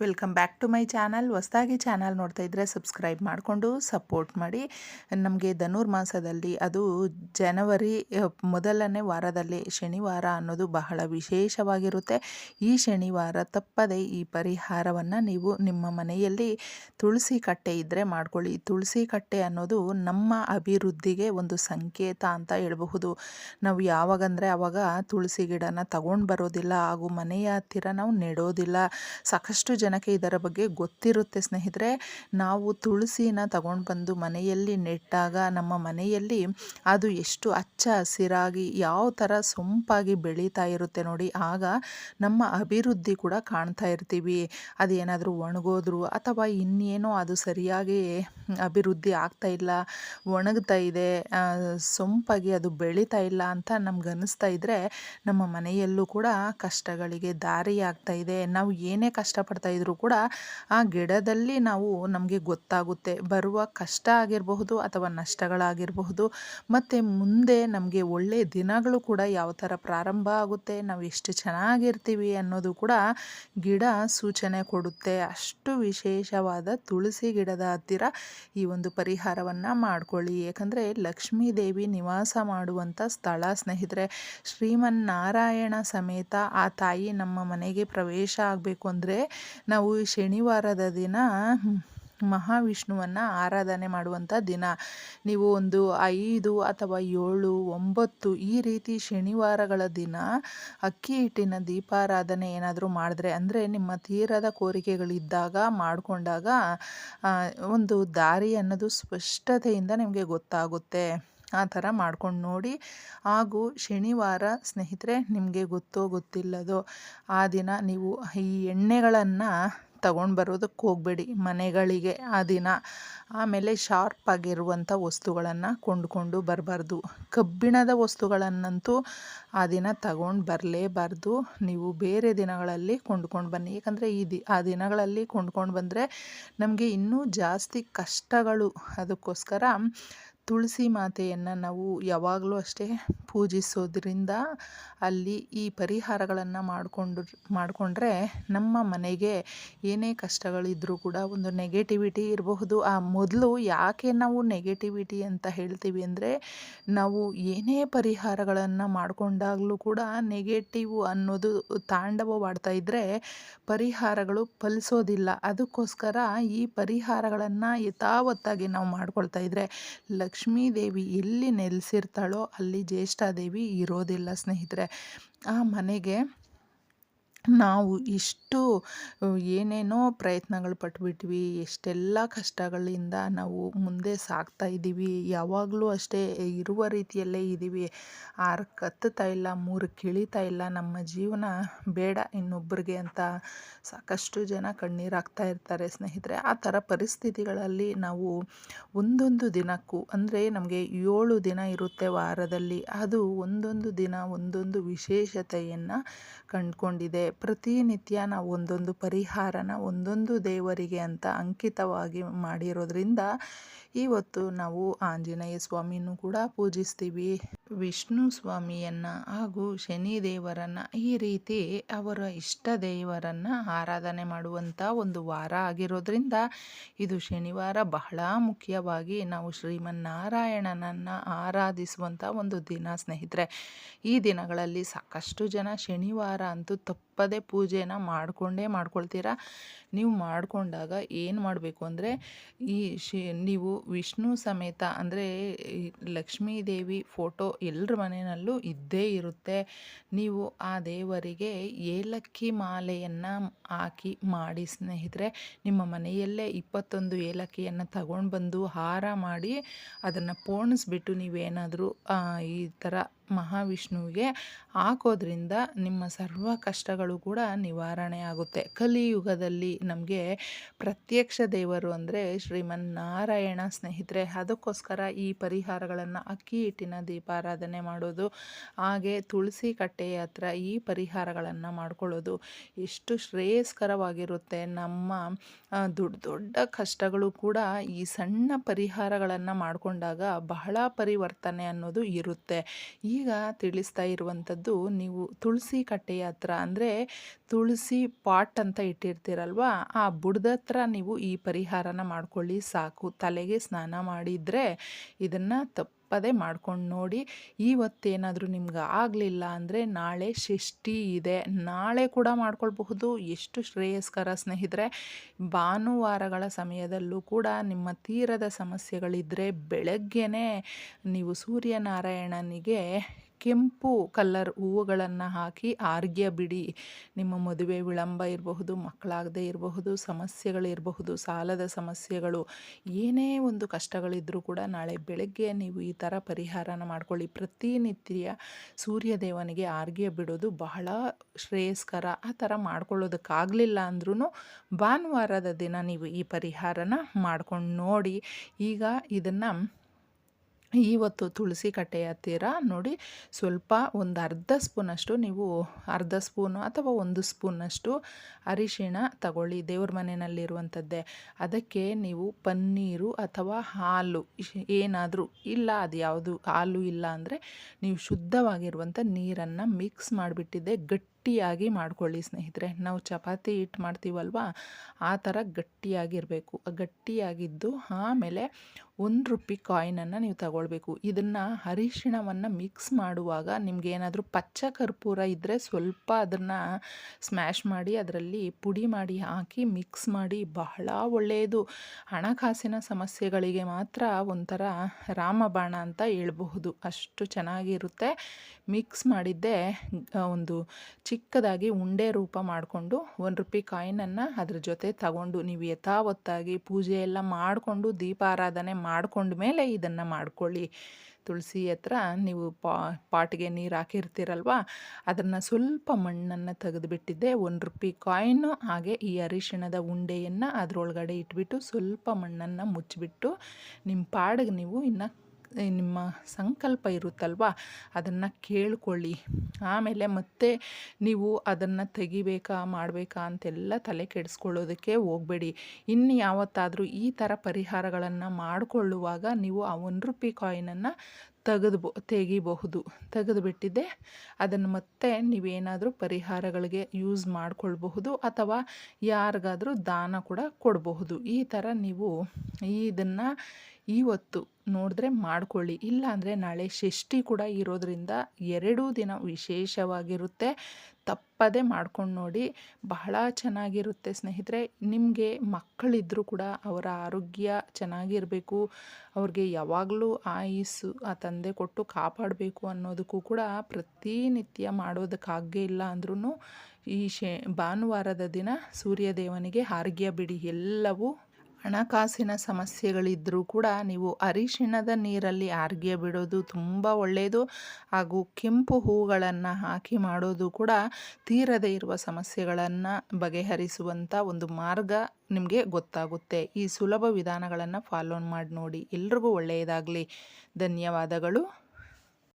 Welcome back to my channel. ಹೊಸದಾಗಿ channel ನೋಡ್ತಾ ಇದ್ದರೆ ಸಬ್ಸ್ಕ್ರೈಬ್ ಮಾಡಿಕೊಂಡು ಸಪೋರ್ಟ್ ಮಾಡಿ. ನಮಗೆ ಧನುರ್ಮಾಸದಲ್ಲಿ ಅದು ಜನವರಿ ಮೊದಲನೇ ವಾರದಲ್ಲಿ ಶನಿವಾರ ಅನ್ನೋದು ಬಹಳ ವಿಶೇಷವಾಗಿರುತ್ತೆ. ಈ ಶನಿವಾರ ತಪ್ಪದೆ ಈ ಪರಿಹಾರವನ್ನು ನೀವು ನಿಮ್ಮ ಮನೆಯಲ್ಲಿ ತುಳಸಿ ಕಟ್ಟೆ ಇದ್ದರೆ ಮಾಡ್ಕೊಳ್ಳಿ. ತುಳಸಿ ಕಟ್ಟೆ ಅನ್ನೋದು ನಮ್ಮ ಅಭಿವೃದ್ಧಿಗೆ ಒಂದು ಸಂಕೇತ ಅಂತ ಹೇಳಬಹುದು. ನಾವು ಯಾವಾಗಂದರೆ ಆವಾಗ ತುಳಸಿ ಗಿಡನ ತಗೊಂಡು ಬರೋದಿಲ್ಲ, ಹಾಗೂ ಮನೆಯ ಹತ್ತಿರ ನಾವು ನೆಡೋದಿಲ್ಲ. ಸಾಕಷ್ಟು ಜನಕ್ಕೆ ಇದರ ಬಗ್ಗೆ ಗೊತ್ತಿರುತ್ತೆ ಸ್ನೇಹಿತರೆ. ನಾವು ತುಳಸಿನ ತಗೊಂಡು ಬಂದು ಮನೆಯಲ್ಲಿ ನೆಟ್ಟಾಗ, ನಮ್ಮ ಮನೆಯಲ್ಲಿ ಅದು ಎಷ್ಟು ಹಚ್ಚ ಹಸಿರಾಗಿ, ಯಾವ ಥರ ಸೊಂಪಾಗಿ ಬೆಳೀತಾ ಇರುತ್ತೆ ನೋಡಿ, ಆಗ ನಮ್ಮ ಅಭಿವೃದ್ಧಿ ಕೂಡ ಕಾಣ್ತಾ ಇರ್ತೀವಿ. ಅದೇನಾದರೂ ಒಣಗೋದ್ರು ಅಥವಾ ಇನ್ನೇನೋ ಅದು ಸರಿಯಾಗಿ ಅಭಿವೃದ್ಧಿ ಆಗ್ತಾ ಇಲ್ಲ, ಒಣಗ್ತಾ ಇದೆ ಸೊಂಪಾಗಿ ಅದು ಬೆಳೀತಾ ಇಲ್ಲ ಅಂತ ನಮ್ಗೆ ಅನ್ನಿಸ್ತಾ ಇದ್ದರೆ ನಮ್ಮ ಮನೆಯಲ್ಲೂ ಕೂಡ ಕಷ್ಟಗಳಿಗೆ ದಾರಿ ಆಗ್ತಾ ಇದೆ. ನಾವು ಏನೇ ಕಷ್ಟಪಡ್ತಾ ಇದ್ರೂ ಕೂಡ ಆ ಗಿಡದಲ್ಲಿ ನಾವು ನಮಗೆ ಗೊತ್ತಾಗುತ್ತೆ, ಬರುವ ಕಷ್ಟ ಆಗಿರಬಹುದು ಅಥವಾ ನಷ್ಟಗಳಾಗಿರಬಹುದು. ಮತ್ತು ಮುಂದೆ ನಮಗೆ ಒಳ್ಳೆಯ ದಿನಗಳು ಕೂಡ ಯಾವ ಥರ ಪ್ರಾರಂಭ ಆಗುತ್ತೆ, ನಾವು ಎಷ್ಟು ಚೆನ್ನಾಗಿರ್ತೀವಿ ಅನ್ನೋದು ಕೂಡ ಗಿಡ ಸೂಚನೆ ಕೊಡುತ್ತೆ. ಅಷ್ಟು ವಿಶೇಷವಾದ ತುಳಸಿ ಗಿಡದ ಹತ್ತಿರ ಈ ಒಂದು ಪರಿಹಾರವನ್ನು ಮಾಡ್ಕೊಳ್ಳಿ. ಏಕೆಂದರೆ ಲಕ್ಷ್ಮೀ ದೇವಿ ನಿವಾಸ ಮಾಡುವಂಥ ಸ್ಥಳ ಸ್ನೇಹಿತರೆ, ಶ್ರೀಮನ್ನಾರಾಯಣ ಸಮೇತ ಆ ತಾಯಿ ನಮ್ಮ ಮನೆಗೆ ಪ್ರವೇಶ ಆಗಬೇಕು ಅಂದರೆ ನಾವು ಶನಿವಾರದ ದಿನ ಮಹಾವಿಷ್ಣುವನ್ನು ಆರಾಧನೆ ಮಾಡುವಂಥ ದಿನ. ನೀವು ಒಂದು ಐದು ಅಥವಾ ಏಳು, ಒಂಬತ್ತು ಈ ರೀತಿ ಶನಿವಾರಗಳ ದಿನ ಅಕ್ಕಿ ಹಿಟ್ಟಿನ ದೀಪಾರಾಧನೆ ಏನಾದರೂ ಮಾಡಿದ್ರೆ, ಅಂದರೆ ನಿಮ್ಮ ತೀರದ ಕೋರಿಕೆಗಳಿದ್ದಾಗ ಮಾಡಿಕೊಂಡಾಗ ಒಂದು ದಾರಿ ಅನ್ನೋದು ಸ್ಪಷ್ಟತೆಯಿಂದ ನಿಮಗೆ ಗೊತ್ತಾಗುತ್ತೆ. ಆ ಥರ ಮಾಡ್ಕೊಂಡು ನೋಡಿ. ಹಾಗೂ ಶನಿವಾರ ಸ್ನೇಹಿತರೆ, ನಿಮಗೆ ಗೊತ್ತೋ ಗೊತ್ತಿಲ್ಲದೋ, ಆ ದಿನ ನೀವು ಈ ಎಣ್ಣೆಗಳನ್ನು ತಗೊಂಡು ಬರೋದಕ್ಕೆ ಹೋಗಬೇಡಿ ಮನೆಗಳಿಗೆ ಆ ದಿನ. ಆಮೇಲೆ ಶಾರ್ಪ್ ಆಗಿರುವಂಥ ವಸ್ತುಗಳನ್ನು ಕೊಂಡುಕೊಂಡು ಬರಬಾರ್ದು. ಕಬ್ಬಿಣದ ವಸ್ತುಗಳನ್ನಂತೂ ಆ ದಿನ ತಗೊಂಡು ಬರಲೇಬಾರ್ದು. ನೀವು ಬೇರೆ ದಿನಗಳಲ್ಲಿ ಕೊಂಡ್ಕೊಂಡು ಬನ್ನಿ. ಯಾಕಂದರೆ ಈ ದಿ, ಆ ದಿನಗಳಲ್ಲಿ ಕೊಂಡ್ಕೊಂಡು ಬಂದರೆ ನಮಗೆ ಇನ್ನೂ ಜಾಸ್ತಿ ಕಷ್ಟಗಳು. ಅದಕ್ಕೋಸ್ಕರ ತುಳಸಿ ಮಾತೆಯನ್ನು ನಾವು ಯಾವಾಗಲೂ ಅಷ್ಟೇ ಪೂಜಿಸೋದ್ರಿಂದ ಅಲ್ಲಿ ಈ ಪರಿಹಾರಗಳನ್ನು ಮಾಡಿಕೊಂಡು, ಮಾಡಿಕೊಂಡ್ರೆ ನಮ್ಮ ಮನೆಗೆ ಏನೇ ಕಷ್ಟಗಳಿದ್ರೂ ಕೂಡ ಒಂದು ನೆಗೆಟಿವಿಟಿ ಇರಬಹುದು. ಆ ಮೊದಲು ಯಾಕೆ ನಾವು ನೆಗೆಟಿವಿಟಿ ಅಂತ ಹೇಳ್ತೀವಿ ಅಂದರೆ ನಾವು ಏನೇ ಪರಿಹಾರಗಳನ್ನು ಮಾಡಿಕೊಂಡಾಗಲೂ ಕೂಡ ನೆಗೆಟಿವ್ ಅನ್ನೋದು ತಾಂಡವವಾಡ್ತಾ ಇದ್ದರೆ ಪರಿಹಾರಗಳು ಫಲಿಸೋದಿಲ್ಲ. ಅದಕ್ಕೋಸ್ಕರ ಈ ಪರಿಹಾರಗಳನ್ನು ಯಥಾವತ್ತಾಗಿ ನಾವು ಮಾಡ್ಕೊಳ್ತಾ ಇದ್ದರೆ ಲಕ್ಷ್ಮೀ ದೇವಿ ಎಲ್ಲಿ ನೆಲೆಸಿರ್ತಾಳೋ ಅಲ್ಲಿ ಜ್ಯೇಷ್ಠಾದೇವಿ ಇರೋದಿಲ್ಲ ಸ್ನೇಹಿತರೆ. ಆ ಮನೆಗೆ ನಾವು ಇಷ್ಟು ಏನೇನೋ ಪ್ರಯತ್ನಗಳು ಪಟ್ಬಿಟ್ವಿ, ಎಷ್ಟೆಲ್ಲ ಕಷ್ಟಗಳಿಂದ ನಾವು ಮುಂದೆ ಸಾಗ್ತಾ ಇದ್ದೀವಿ, ಯಾವಾಗಲೂ ಅಷ್ಟೇ ಇರುವ ರೀತಿಯಲ್ಲೇ ಇದ್ದೀವಿ. ಆರು ಕತ್ತುತ್ತಾ ಇಲ್ಲ, ಮೂರು ಕಿಳಿತಾ ಇಲ್ಲ, ನಮ್ಮ ಜೀವನ ಬೇಡ ಇನ್ನೊಬ್ಬರಿಗೆ ಅಂತ ಸಾಕಷ್ಟು ಜನ ಕಣ್ಣೀರಾಗ್ತಾ ಇರ್ತಾರೆ ಸ್ನೇಹಿತರೆ. ಆ ಥರ ಪರಿಸ್ಥಿತಿಗಳಲ್ಲಿ ನಾವು ಒಂದೊಂದು ದಿನಕ್ಕೂ, ಅಂದರೆ ನಮಗೆ ಏಳು ದಿನ ಇರುತ್ತೆ ವಾರದಲ್ಲಿ, ಅದು ಒಂದೊಂದು ದಿನ ಒಂದೊಂದು ವಿಶೇಷತೆಯನ್ನು ಕಂಡುಕೊಂಡಿದೆ. ಪ್ರತಿನಿತ್ಯ ನಾವು ಒಂದೊಂದು ಪರಿಹಾರನ ಒಂದೊಂದು ದೇವರಿಗೆ ಅಂತ ಅಂಕಿತವಾಗಿ ಮಾಡಿರೋದ್ರಿಂದ ಇವತ್ತು ನಾವು ಆಂಜನೇಯ ಸ್ವಾಮಿನೂ ಕೂಡ ಪೂಜಿಸ್ತೀವಿ. ವಿಷ್ಣು ಸ್ವಾಮಿಯನ್ನು ಹಾಗೂ ಶನಿ ದೇವರನ್ನು ಈ ರೀತಿ ಅವರ ಇಷ್ಟ ದೇವರನ್ನು ಆರಾಧನೆ ಮಾಡುವಂಥ ಒಂದು ವಾರ ಆಗಿರೋದ್ರಿಂದ ಇದು ಶನಿವಾರ ಬಹಳ ಮುಖ್ಯವಾಗಿ ನಾವು ಶ್ರೀಮನ್ನಾರಾಯಣನನ್ನು ಆರಾಧಿಸುವಂಥ ಒಂದು ದಿನ ಸ್ನೇಹಿತರೆ. ಈ ದಿನಗಳಲ್ಲಿ ಸಾಕಷ್ಟು ಜನ ಶನಿವಾರ ಅಂತೂ ತಪ್ಪದೇ ಪೂಜೆನ ಮಾಡಿಕೊಂಡೇ ಮಾಡ್ಕೊಳ್ತೀರಾ? ನೀವು ಮಾಡಿಕೊಂಡಾಗ ಏನು ಮಾಡಬೇಕು ಅಂದರೆ, ಈ ಶಿ, ನೀವು ವಿಷ್ಣು ಸಮೇತ ಅಂದರೆ ಲಕ್ಷ್ಮೀ ದೇವಿ ಫೋಟೋ ಎಲ್ಲರ ಮನೆಯಲ್ಲೂ ಇದ್ದೇ ಇರುತ್ತೆ. ನೀವು ಆ ದೇವರಿಗೆ ಏಲಕ್ಕಿ ಮಾಲೆಯನ್ನು ಹಾಕಿ ಮಾಡಿ ಸ್ನೇಹಿತರೆ, ನಿಮ್ಮ ಮನೆಯಲ್ಲೇ ಇಪ್ಪತ್ತೊಂದು ಏಲಕ್ಕಿಯನ್ನು ತಗೊಂಡು ಬಂದು ಹಾರ ಮಾಡಿ ಅದನ್ನು ಪೋಣಿಸ್ಬಿಟ್ಟು ನೀವೇನಾದರೂ ಈ ಥರ ಮಹಾವಿಷ್ಣುವಿಗೆ ಹಾಕೋದ್ರಿಂದ ನಿಮ್ಮ ಸರ್ವ ಕಷ್ಟಗಳು ಕೂಡ ನಿವಾರಣೆ ಆಗುತ್ತೆ. ಕಲಿಯುಗದಲ್ಲಿ ನಮಗೆ ಪ್ರತ್ಯಕ್ಷ ದೇವರು ಅಂದರೆ ಶ್ರೀಮನ್ನಾರಾಯಣ ಸ್ನೇಹಿತರೆ, ಅದಕ್ಕೋಸ್ಕರ ಈ ಪರಿಹಾರಗಳನ್ನು ಅಕ್ಕಿ ಹಿಟ್ಟಿನ ದೀಪಾರಾಧನೆ ಮಾಡೋದು, ಹಾಗೆ ತುಳಸಿ ಕಟ್ಟೆಯ ಹತ್ರ ಈ ಪರಿಹಾರಗಳನ್ನು ಮಾಡ್ಕೊಳ್ಳೋದು ಎಷ್ಟು ಶ್ರೇಯಸ್ಕರವಾಗಿರುತ್ತೆ. ನಮ್ಮ ದೊಡ್ಡ ದೊಡ್ಡ ಕಷ್ಟಗಳು ಕೂಡ ಈ ಸಣ್ಣ ಪರಿಹಾರಗಳನ್ನು ಮಾಡಿಕೊಂಡಾಗ ಬಹಳ ಪರಿವರ್ತನೆ ಅನ್ನೋದು ಇರುತ್ತೆ. ಈಗ ತಿಳಿಸ್ತಾ ಇರುವಂಥದ್ದು ನೀವು ತುಳಸಿ ಕಟ್ಟೆಯ ಹತ್ರ, ಅಂದರೆ ತುಳಸಿ ಪಾಟ್ ಅಂತ ಇಟ್ಟಿರ್ತೀರಲ್ವ, ಆ ಬುಡದ ಹತ್ರ ನೀವು ಈ ಪರಿಹಾರನ ಮಾಡ್ಕೊಳ್ಳಿ ಸಾಕು. ತಲೆಗೆ ಸ್ನಾನ ಮಾಡಿದರೆ ಇದನ್ನು ತಪ್ಪದೇ ಮಾಡ್ಕೊಂಡು ನೋಡಿ, ಇವತ್ತೇನಾದರೂ ನಿಮ್ಗೆ ಆಗಲಿಲ್ಲ ಅಂದರೆ ನಾಳೆ ಷಷ್ಠಿ ಇದೆ. ನಾಳೆ ಕೂಡ ಮಾಡ್ಕೊಳ್ಬಹುದು. ಎಷ್ಟು ಶ್ರೇಯಸ್ಕರ ಸ್ನೇಹಿತರೆ. ಭಾನುವಾರಗಳ ಸಮಯದಲ್ಲೂ ಕೂಡ ನಿಮ್ಮ ತೀರದ ಸಮಸ್ಯೆಗಳಿದ್ದರೆ ಬೆಳಗ್ಗೆನೇ ನೀವು ಸೂರ್ಯನಾರಾಯಣನಿಗೆ ಕೆಂಪು ಕಲ್ಲರ್ ಹೂವುಗಳನ್ನು ಹಾಕಿ ಆರ್ಗ್ಯ ಬಿಡಿ. ನಿಮ್ಮ ಮದುವೆ ವಿಳಂಬ ಇರಬಹುದು, ಮಕ್ಕಳಾಗದೇ ಇರಬಹುದು ಸಮಸ್ಯೆಗಳಿರಬಹುದು ಸಾಲದ ಸಮಸ್ಯೆಗಳು, ಏನೇ ಒಂದು ಕಷ್ಟಗಳಿದ್ದರೂ ಕೂಡ ನಾಳೆ ಬೆಳಗ್ಗೆ ನೀವು ಈ ಥರ ಪರಿಹಾರನ ಮಾಡ್ಕೊಳ್ಳಿ. ಪ್ರತಿನಿತ್ಯ ಸೂರ್ಯದೇವನಿಗೆ ಆರ್ಗ್ಯ ಬಿಡೋದು ಬಹಳ ಶ್ರೇಯಸ್ಕರ. ಆ ಥರ ಮಾಡ್ಕೊಳ್ಳೋದಕ್ಕಾಗಲಿಲ್ಲ ಅಂದ್ರೂ ಭಾನುವಾರದ ದಿನ ನೀವು ಈ ಪರಿಹಾರನ ಮಾಡ್ಕೊಂಡು ನೋಡಿ. ಈಗ ಇದನ್ನು ಇವತ್ತು ತುಳಸಿ ಕಟ್ಟೆಯ ಹತ್ತಿರ ನೋಡಿ ಸ್ವಲ್ಪ ಒಂದು ಅರ್ಧ ಸ್ಪೂನಷ್ಟು ನೀವು ಅರ್ಧ ಸ್ಪೂನು ಅಥವಾ ಒಂದು ಸ್ಪೂನಷ್ಟು ಅರಿಶಿಣ ತಗೊಳ್ಳಿ ದೇವ್ರ ಮನೆಯಲ್ಲಿರುವಂಥದ್ದೇ. ಅದಕ್ಕೆ ನೀವು ಪನ್ನೀರು ಅಥವಾ ಹಾಲು ಏನಾದರೂ ಇಲ್ಲ, ಅದು ಯಾವುದು ಹಾಲು ಇಲ್ಲ ಅಂದರೆ ನೀವು ಶುದ್ಧವಾಗಿರುವಂಥ ನೀರನ್ನು ಮಿಕ್ಸ್ ಮಾಡಿಬಿಟ್ಟಿದ್ದೆ ಗಟ್ಟಿ ಗಟ್ಟಿಯಾಗಿ ಮಾಡ್ಕೊಳ್ಳಿ ಸ್ನೇಹಿತರೆ. ನಾವು ಚಪಾತಿ ಹಿಟ್ಟು ಮಾಡ್ತೀವಲ್ವ? ಆ ಥರ ಗಟ್ಟಿಯಾಗಿರಬೇಕು. ಗಟ್ಟಿಯಾಗಿದ್ದು ಆಮೇಲೆ ಒಂದು ರುಪಿ ಕಾಯಿನನ್ನು ನೀವು ತಗೊಳ್ಬೇಕು. ಇದನ್ನು ಅರಿಶಿಣವನ್ನು ಮಿಕ್ಸ್ ಮಾಡುವಾಗ ನಿಮ್ಗೆ ಏನಾದರೂ ಪಚ್ಚ ಕರ್ಪೂರ ಇದ್ದರೆ ಸ್ವಲ್ಪ ಅದನ್ನು ಸ್ಮ್ಯಾಶ್ ಮಾಡಿ ಅದರಲ್ಲಿ ಪುಡಿ ಮಾಡಿ ಹಾಕಿ ಮಿಕ್ಸ್ ಮಾಡಿ ಬಹಳ ಒಳ್ಳೆಯದು ಹಣಕಾಸಿನ ಸಮಸ್ಯೆಗಳಿಗೆ ಮಾತ್ರ ಒಂಥರ ರಾಮಬಾಣ ಅಂತ ಹೇಳ್ಬಹುದು. ಅಷ್ಟು ಚೆನ್ನಾಗಿರುತ್ತೆ. ಮಿಕ್ಸ್ ಮಾಡಿದ್ದೆ ಒಂದು ಚಿಕ್ಕದಾಗಿ ಉಂಡೆ ರೂಪ ಮಾಡಿಕೊಂಡು ಒಂದು ರೂಪಾಯಿ ಕಾಯಿನನ್ನು ಅದ್ರ ಜೊತೆ ತಗೊಂಡು ನೀವು ಯಥಾವತ್ತಾಗಿ ಪೂಜೆ ಎಲ್ಲ ಮಾಡಿಕೊಂಡು ದೀಪಾರಾಧನೆ ಮೇಲೆ ಇದನ್ನು ಮಾಡ್ಕೊಳ್ಳಿ. ತುಳಸಿ ಹತ್ರ ನೀವು ಪಾ, ಪಾಟ್ಗೆ ನೀರು ಹಾಕಿರ್ತೀರಲ್ವ? ಅದನ್ನು ಸ್ವಲ್ಪ ಮಣ್ಣನ್ನು ತೆಗೆದುಬಿಟ್ಟಿದ್ದೆ. ಒಂದು ರೂಪಾಯಿ ಕಾಯಿನು ಹಾಗೆ ಈ ಅರಿಶಿಣದ ಉಂಡೆಯನ್ನು ಅದರೊಳಗಡೆ ಇಟ್ಬಿಟ್ಟು ಸ್ವಲ್ಪ ಮಣ್ಣನ್ನು ಮುಚ್ಚಿಬಿಟ್ಟು ನಿಮ್ಮ ಪಾಡಿಗೆ ನೀವು ಇನ್ನು ನಿಮ್ಮ ಸಂಕಲ್ಪ ಇರುತ್ತಲ್ವ? ಅದನ್ನು ಕೇಳ್ಕೊಳ್ಳಿ. ಆಮೇಲೆ ಮತ್ತೆ ನೀವು ಅದನ್ನು ತೆಗಿಬೇಕಾ, ಮಾಡಬೇಕಾ ಅಂತೆಲ್ಲ ತಲೆ ಕೆಡಿಸ್ಕೊಳ್ಳೋದಕ್ಕೆ ಹೋಗಬೇಡಿ. ಇನ್ನು ಯಾವತ್ತಾದರೂ ಈ ಥರ ಪರಿಹಾರಗಳನ್ನು ಮಾಡಿಕೊಳ್ಳುವಾಗ ನೀವು ಆ ಒಂದು ರೂಪಾಯಿ ಕಾಯಿನನ್ನು ತೆಗೆದು ತೆಗಿಬಹುದು. ತೆಗೆದುಬಿಟ್ಟಿದ್ದೆ ಅದನ್ನು ಮತ್ತೆ ನೀವೇನಾದರೂ ಪರಿಹಾರಗಳಿಗೆ ಯೂಸ್ ಮಾಡಿಕೊಳ್ಬಹುದು ಅಥವಾ ಯಾರಿಗಾದರೂ ದಾನ ಕೂಡ ಕೊಡಬಹುದು. ಈ ಥರ ನೀವು ಇದನ್ನು ಇವತ್ತು ನೋಡಿದ್ರೆ ಮಾಡ್ಕೊಳ್ಳಿ. ಇಲ್ಲಾಂದರೆ ನಾಳೆ ಷಷ್ಠಿ ಕೂಡ ಇರೋದರಿಂದ ಎರಡೂ ದಿನ ವಿಶೇಷವಾಗಿರುತ್ತೆ. ತಪ್ಪದೆ ಮಾಡ್ಕೊಂಡು ನೋಡಿ ಬಹಳ ಚೆನ್ನಾಗಿರುತ್ತೆ ಸ್ನೇಹಿತರೆ. ನಿಮಗೆ ಮಕ್ಕಳಿದ್ದರೂ ಕೂಡ ಅವರ ಆರೋಗ್ಯ ಚೆನ್ನಾಗಿರಬೇಕು. ಅವ್ರಿಗೆ ಯಾವಾಗಲೂ ಆಯುಸ್ಸು ಆ ತಂದೆ ಕೊಟ್ಟು ಕಾಪಾಡಬೇಕು ಅನ್ನೋದಕ್ಕೂ ಕೂಡ ಪ್ರತಿನಿತ್ಯ ಮಾಡೋದಕ್ಕಾಗೇ ಇಲ್ಲ ಅಂದ್ರೂ ಈ ಶೇ, ಭಾನುವಾರದ ದಿನ ಸೂರ್ಯದೇವನಿಗೆ ಹಾರ್ಗ್ಯ ಬಿಡಿ. ಎಲ್ಲವೂ ಹಣಕಾಸಿನ ಸಮಸ್ಯೆಗಳಿದ್ದರೂ ಕೂಡ ನೀವು ಅರಿಶಿಣದ ನೀರಲ್ಲಿ ಆರ್ಗ್ಯ ಬಿಡೋದು ತುಂಬ ಒಳ್ಳೆಯದು ಹಾಗೂ ಕೆಂಪು ಹೂಗಳನ್ನು ಹಾಕಿ ಮಾಡೋದು ಕೂಡ ತೀರದೇ ಇರುವ ಸಮಸ್ಯೆಗಳನ್ನು ಬಗೆಹರಿಸುವಂಥ ಒಂದು ಮಾರ್ಗ ನಿಮಗೆ ಗೊತ್ತಾಗುತ್ತೆ. ಈ ಸುಲಭ ವಿಧಾನಗಳನ್ನು ಫಾಲೋ ಮಾಡಿ ನೋಡಿ. ಎಲ್ರಿಗೂ ಒಳ್ಳೆಯದಾಗಲಿ. ಧನ್ಯವಾದಗಳು.